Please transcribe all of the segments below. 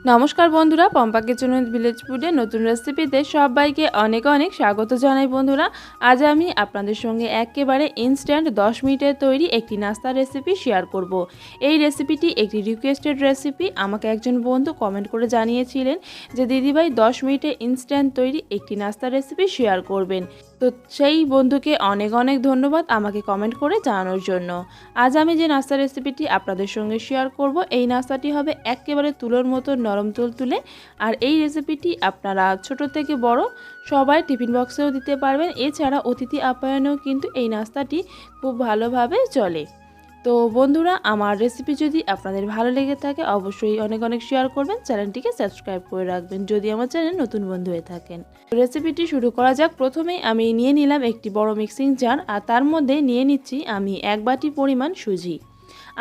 নমস্কার বন্ধুরা Pampa kitchen with village ফুডের নতুন রেসিপিতে সবাইকে অনেক অনেক স্বাগত জানাই বন্ধুরা আজ আমি আপনাদের সঙ্গে একেবারে ইনস্ট্যান্ট দশ মিনিটের তৈরি একটি নাস্তার রেসিপি শেয়ার করব। এই রেসিপিটি একটি রিকোয়েস্টেড রেসিপি আমাকে একজন বন্ধু কমেন্ট করে জানিয়েছিলেন যে, দিদিভাই, দশ মিনিটে ইনস্ট্যান্ট তৈরি একটি নাস্তার রেসিপি শেয়ার করবেন তো সেই বন্ধুকে অনেক অনেক ধন্যবাদ আমাকে কমেন্ট করে জানানোর জন্য। আজ আমি যে নাস্তার রেসিপিটি আপনাদের সঙ্গে শেয়ার করব, এই নাস্তাটি হবে একেবারে তুলোর মতো নরম তুল তুলে, আর এই রেসিপিটি আপনারা ছোট থেকে বড় সবাই টিফিন বক্সেও দিতে পারবেন। এছাড়া অতিথি আপ্যায়নেও কিন্তু এই নাস্তাটি খুব ভালোভাবে চলে। তো বন্ধুরা, আমার রেসিপি যদি আপনাদের ভালো লেগে থাকে, অবশ্যই অনেক অনেক শেয়ার করবেন। চ্যানেলটিকে সাবস্ক্রাইব করে রাখবেন, যদি আমার চ্যানেল নতুন বন্ধু হয়ে থাকেন। রেসিপিটি শুরু করা যাক। প্রথমেই আমি নিয়ে নিলাম একটি বড় মিক্সিং জার আর তার মধ্যে নিয়ে নিচ্ছি আমি এক বাটি পরিমাণ সুজি।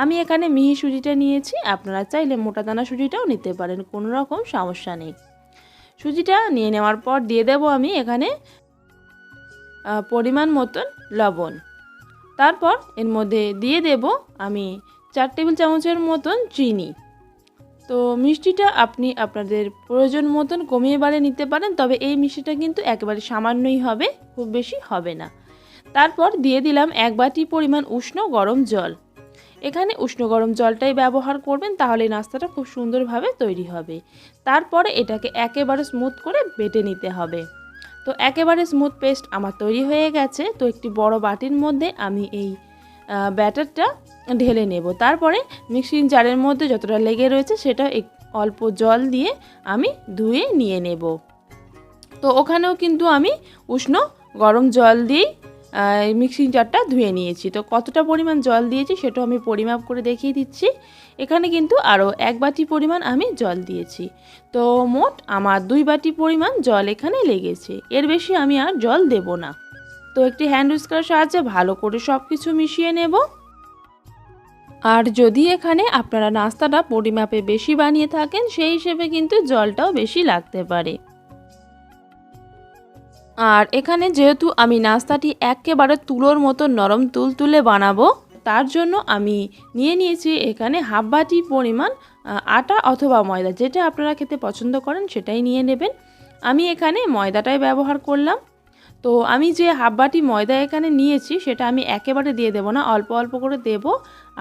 আমি এখানে মিহি সুজিটা নিয়েছি, আপনারা চাইলে মোটা দানা সুজিটাও নিতে পারেন, কোনো রকম সমস্যা নেই। সুজিটা নিয়ে নেওয়ার পর দিয়ে দেব আমি এখানে পরিমাণ মতন লবণ। তারপর এর মধ্যে দিয়ে দেব আমি চার টেবিল চামচের মতন চিনি। তো মিষ্টিটা আপনি আপনাদের প্রয়োজন মতন কমিয়ে বাড়িয়ে নিতে পারেন, তবে এই মিষ্টিটা কিন্তু একেবারে সামান্যই হবে, খুব বেশি হবে না। তারপর দিয়ে দিলাম এক বাটি পরিমাণ উষ্ণ গরম জল। এখানে উষ্ণ গরম জলটাই ব্যবহার করবেন, তাহলে নাস্তাটা খুব সুন্দরভাবে তৈরি হবে। তারপরে এটাকে একেবারে স্মুথ করে বেটে নিতে হবে। তো একেবারে স্মুথ পেস্ট আমার তৈরি হয়ে গেছে। তো একটি বড় বাটির মধ্যে আমি এই ব্যাটারটা ঢেলে নেব। তারপরে মিক্সিং জারের মধ্যে যতটা লেগে রয়েছে সেটা এক, অল্প জল দিয়ে আমি ধুয়ে নিয়ে নেব। তো ওখানেও কিন্তু আমি উষ্ণ গরম জল দিয়েই মিক্সিং জারটা ধুয়ে নিয়েছি। তো কতটা পরিমাণ জল দিয়েছি সেটাও আমি পরিমাপ করে দেখিয়ে দিচ্ছি। এখানে কিন্তু আরও এক বাটি পরিমাণ আমি জল দিয়েছি। তো মোট আমার দুই বাটি পরিমাণ জল এখানে লেগেছে। এর বেশি আমি আর জল দেব না। তো একটি হ্যান্ড উস্কার সাহায্যে ভালো করে সব কিছু মিশিয়ে নেব। আর যদি এখানে আপনারা নাস্তাটা পরিমাপে বেশি বানিয়ে থাকেন, সেই হিসেবে কিন্তু জলটাও বেশি লাগতে পারে। আর এখানে যেহেতু আমি নাস্তাটি একেবারে তুলোর মতো নরম তুল তুলে বানাবো, তার জন্য আমি নিয়ে নিয়েছি এখানে হাফ বাটি পরিমাণ আটা অথবা ময়দা, যেটা আপনারা খেতে পছন্দ করেন সেটাই নিয়ে নেবেন। আমি এখানে ময়দাটাই ব্যবহার করলাম। তো আমি যে হাফ বাটি ময়দা এখানে নিয়েছি, সেটা আমি একেবারে দিয়ে দেবো না, অল্প অল্প করে দেব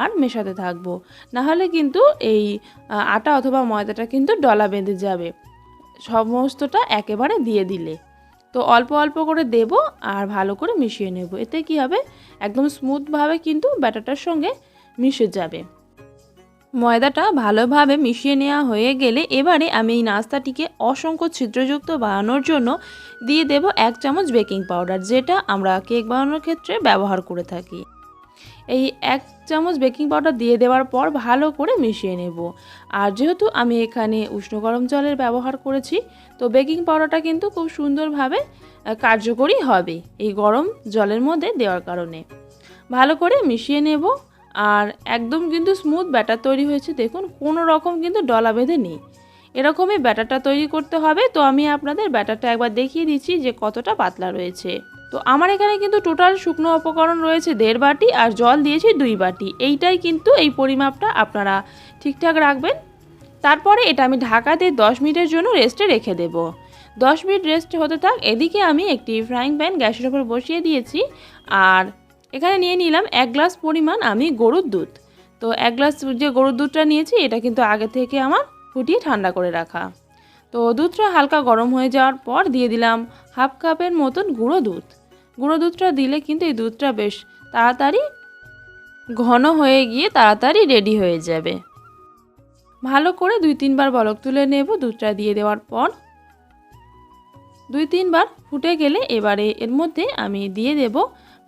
আর মেশাতে থাকব। নাহলে কিন্তু এই, আটা অথবা ময়দাটা কিন্তু ডলা বেঁধে যাবে। সমস্তটা একেবারে দিয়ে দিলে। তো অল্প অল্প করে দেব আর ভালো করে মিশিয়ে নেব। এতে কি হবে? একদম স্মুথভাবে কিন্তু ব্যাটারটার সঙ্গে মিশে যাবে। ময়দাটা ভালোভাবে মিশিয়ে নেওয়া হয়ে গেলে এবারে আমি এই নাস্তাটিকে অসংখ্য ছিদ্রযুক্ত বানানোর জন্য দিয়ে দেব এক চামচ বেকিং পাউডার, যেটা আমরা কেক বানানোর ক্ষেত্রে ব্যবহার করে থাকি। এই এক চামচ বেকিং পাউডার দিয়ে দেওয়ার পর ভালো করে মিশিয়ে নেব। আর যেহেতু আমি এখানে উষ্ণ গরম জলের ব্যবহার করেছি, তো বেকিং পাউডারটা কিন্তু খুব সুন্দরভাবে কার্যকরী হবে এই গরম জলের মধ্যে দেওয়ার কারণে। ভালো করে মিশিয়ে নেব। আর একদম কিন্তু স্মুথ ব্যাটার তৈরি হয়েছে, দেখুন, কোনো রকম কিন্তু ডলা বেঁধে নেই। এরকমই ব্যাটারটা তৈরি করতে হবে। তো আমি আপনাদের ব্যাটারটা একবার দেখিয়ে দিচ্ছি যে কতটা পাতলা রয়েছে। তো আমার এখানে কিন্তু টোটাল শুকনো উপকরণ রয়েছে দেড় বাটি আর জল দিয়েছি দুই বাটি। এইটাই কিন্তু এই পরিমাপটা আপনারা ঠিকঠাক রাখবেন। তারপরে এটা আমি ঢাকাতে দশ মিনিটের জন্য রেস্টে রেখে দেব। দশ মিনিট রেস্ট হতে থাক, এদিকে আমি একটি ফ্রাইং প্যান গ্যাসের উপর বসিয়ে দিয়েছি আর এখানে নিয়ে নিলাম এক গ্লাস পরিমাণ আমি গরুর দুধ। তো এক গ্লাস যে গরুর দুধটা নিয়েছি, এটা কিন্তু আগে থেকে আমার ফুটিয়ে ঠান্ডা করে রাখা। তো দুধটা হালকা গরম হয়ে যাওয়ার পর দিয়ে দিলাম হাফ কাপের মতন গুঁড়ো দুধ। গুঁড়ো দুধটা দিলে কিন্তু এই দুধটা বেশ তাড়াতাড়ি ঘন হয়ে গিয়ে তাড়াতাড়ি রেডি হয়ে যাবে। ভালো করে দুই তিনবার বলক তুলে নেব দুধটা দিয়ে দেওয়ার পর। দুই তিনবার ফুটে গেলে এবারে এর মধ্যে আমি দিয়ে দেব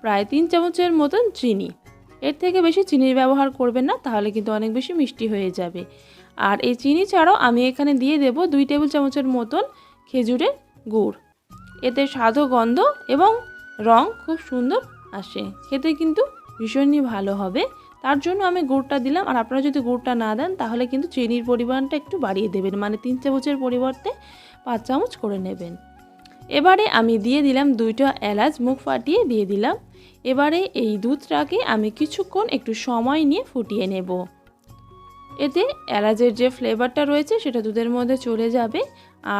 প্রায় তিন চামচের মতন চিনি। এর থেকে বেশি চিনির ব্যবহার করবেন না, তাহলে কিন্তু অনেক বেশি মিষ্টি হয়ে যাবে। আর এই চিনি ছাড়াও আমি এখানে দিয়ে দেব দুই টেবিল চামচের মতন খেজুরের গুড়। এতে স্বাদ গন্ধ এবং রং খুব সুন্দর আসে। খেতে কিন্তু ভীষণই ভালো হবে। তার জন্য আমি গুড়টা দিলাম। আর আপনারা যদি গুড়টা না দেন, তাহলে কিন্তু চিনির পরিমাণটা একটু বাড়িয়ে দেবেন। মানে তিন চামচের পরিবর্তে পাঁচ চামচ করে নেবেন। এবারে আমি দিয়ে দিলাম দুইটা এলাচ, মুখ ফাটিয়ে দিয়ে দিলাম। এবারে এই দুধটাকে আমি কিছুক্ষণ একটু সময় নিয়ে ফুটিয়ে নেব। এতে এলাচের যে ফ্লেভারটা রয়েছে সেটা দুধের মধ্যে চলে যাবে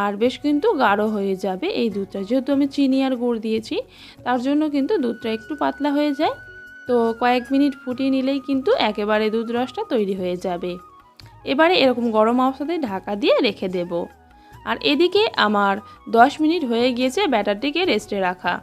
আর বেশ কিন্তু গাঢ় হয়ে যাবে এই দুধটা। যেহেতু আমি চিনি আর গুড় দিয়েছি, তার জন্য কিন্তু দুধটা একটু পাতলা হয়ে যায়। তো কয়েক মিনিট ফুটিয়ে নিলেই কিন্তু একেবারে দুধ রসটা তৈরি হয়ে যাবে। এবারে এরকম গরম অবস্থাতে ঢাকা দিয়ে রেখে দেব। আর এদিকে আমার 10 মিনিট হয়ে গিয়েছে ব্যাটারটিকে রেস্টে রাখা।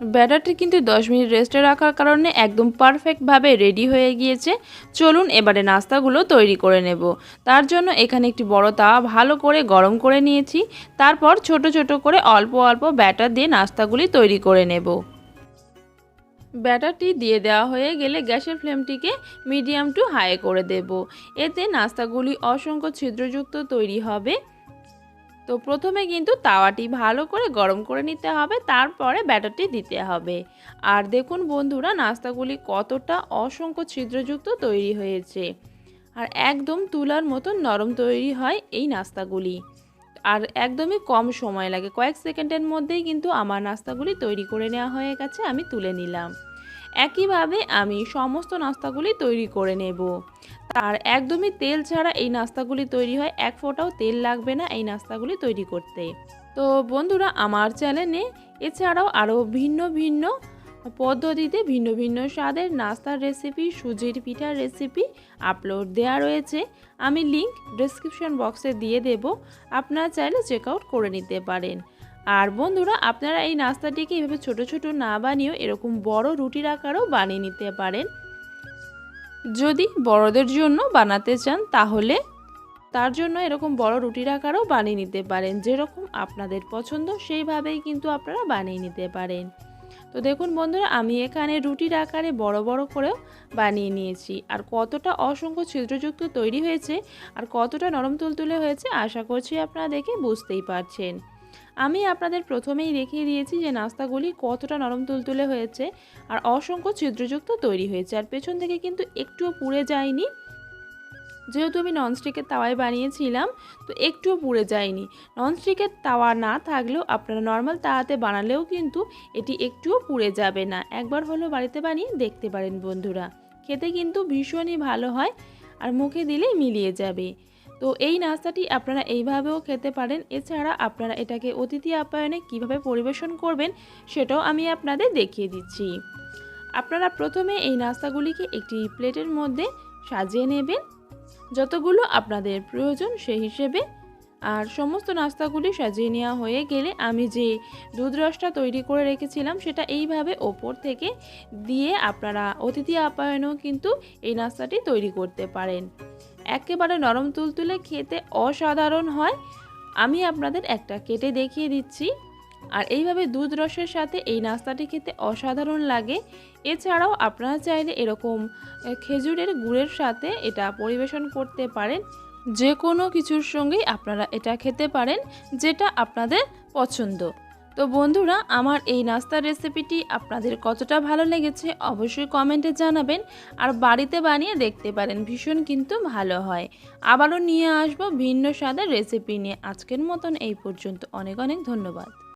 ব্যাটারটি কিন্তু 10 মিনিট রেস্টে রাখার কারণে একদম পারফেক্টভাবে রেডি হয়ে গিয়েছে। চলুন এবারে নাস্তাগুলো তৈরি করে নেব। তার জন্য এখানে একটি বড় তাওয়া ভালো করে গরম করে নিয়েছি। তারপর ছোট ছোট করে অল্প অল্প ব্যাটার দিয়ে নাস্তাগুলি তৈরি করে নেব। ব্যাটারটি দিয়ে দেওয়া হয়ে গেলে গ্যাসের ফ্লেমটিকে মিডিয়াম টু হাই করে দেব। এতে নাস্তাগুলি অসংখ্য ছিদ্রযুক্ত তৈরি হবে। তো প্রথমে কিন্তু তাওয়াটি ভালো করে গরম করে নিতে হবে, তারপরে ব্যাটারটি দিতে হবে। আর দেখুন বন্ধুরা, নাস্তাগুলি কতটা অসংখ্য ছিদ্রযুক্ত তৈরি হয়েছে। আর একদম তুলার মতো নরম তৈরি হয় এই নাস্তাগুলি। আর একদমই কম সময় লাগে, কয়েক সেকেন্ডের মধ্যেই কিন্তু আমার নাস্তাগুলি তৈরি করে নেওয়া হয়ে গেছে, আমি তুলে নিলাম। একইভাবে আমি সমস্ত নাস্তাগুলি তৈরি করে নেব। তার একদমই তেল ছাড়া এই নাস্তাগুলি তৈরি হয়। এক ফোঁটাও তেল লাগবে না এই নাস্তাগুলি তৈরি করতে। তো বন্ধুরা, আমার চ্যানেলে এছাড়াও আরও ভিন্ন ভিন্ন পদ্ধতিতে ভিন্ন ভিন্ন স্বাদের নাস্তার রেসিপি, সুজির পিঠার রেসিপি আপলোড দেওয়া রয়েছে। আমি লিংক ডিসক্রিপশন বক্সে দিয়ে দেব, আপনারা চাইলে চেক আউট করে নিতে পারেন। আর বন্ধুরা, আপনারা এই নাস্তাটিকে এইভাবে ছোট ছোট না বানিয়েও এরকম বড় রুটির আকারও বানিয়ে নিতে পারেন। যদি বড়দের জন্য বানাতে চান, তাহলে তার জন্য এরকম বড় রুটির আকারও বানিয়ে নিতে পারেন। যেরকম আপনাদের পছন্দ, সেইভাবেই কিন্তু আপনারা বানিয়ে নিতে পারেন। তো দেখুন বন্ধুরা, আমি এখানে রুটির আকারে বড় বড় করেও বানিয়ে নিয়েছি। আর কতটা অসংখ্য ছিদ্রযুক্ত তৈরি হয়েছে আর কতটা নরম তুলতুলে হয়েছে, আশা করছি আপনারা দেখে বুঝতেই পারছেন। আমি আপনাদের প্রথমেই দেখিয়ে দিয়েছি যে নাস্তাগুলি কতটা নরম তুলতুলে হয়েছে আর অসংখ্য ছিদ্রযুক্ত তৈরি হয়েছে। আর পেছন থেকে কিন্তু একটুও পুড়ে যায়নি। যেহেতু আমি ননস্টিকের তাওয়ায় বানিয়েছিলাম, তো একটুও পুড়ে যায়নি। ননস্টিকের তাওয়া না থাকলেও আপনারা নর্মাল তাওয়াতে বানালেও কিন্তু এটি একটুও পুড়ে যাবে না। একবার হলো বাড়িতে বানিয়ে দেখতে পারেন বন্ধুরা। খেতে কিন্তু ভীষণই ভালো হয় আর মুখে দিলেই মিলিয়ে যাবে। তো এই নাস্তাটি আপনারা এইভাবেও খেতে পারেন। এছাড়া আপনারা এটাকে অতিথি আপ্যায়নে কীভাবে পরিবেশন করবেন সেটাও আমি আপনাদের দেখিয়ে দিচ্ছি। আপনারা প্রথমে এই নাস্তাগুলিকে একটি প্লেটের মধ্যে সাজিয়ে নেবেন। যতগুলো আপনাদের প্রয়োজন সেই হিসেবে। আর সমস্ত নাস্তাগুলি সাজিয়ে নেওয়া হয়ে গেলে আমি যে দুধ রসটা তৈরি করে রেখেছিলাম সেটা এইভাবে ওপর থেকে দিয়ে আপনারা অতিথি আপ্যায়নেও কিন্তু এই নাস্তাটি তৈরি করতে পারেন। একেবারে নরম তুলতুলে খেতে অসাধারণ হয়। আমি আপনাদের একটা কেটে দেখিয়ে দিচ্ছি। আর এইভাবে দুধ রসের সাথে এই নাস্তাটি খেতে অসাধারণ লাগে। এছাড়াও আপনারা চাইলে এরকম খেজুরের গুড়ের সাথে এটা পরিবেশন করতে পারেন। যে কোনো কিছুর সঙ্গেই আপনারা এটা খেতে পারেন, যেটা আপনাদের পছন্দ। তো বন্ধুরা, আমার এই নাস্তার রেসিপিটি আপনাদের কতটা ভালো লেগেছে অবশ্যই কমেন্টে জানাবেন আর বাড়িতে বানিয়ে দেখতে পারেন, ভীষণ কিন্তু ভালো হয়। আবারও নিয়ে আসব ভিন্ন স্বাদের রেসিপি নিয়ে। আজকের মতন এই পর্যন্ত। অনেক অনেক ধন্যবাদ।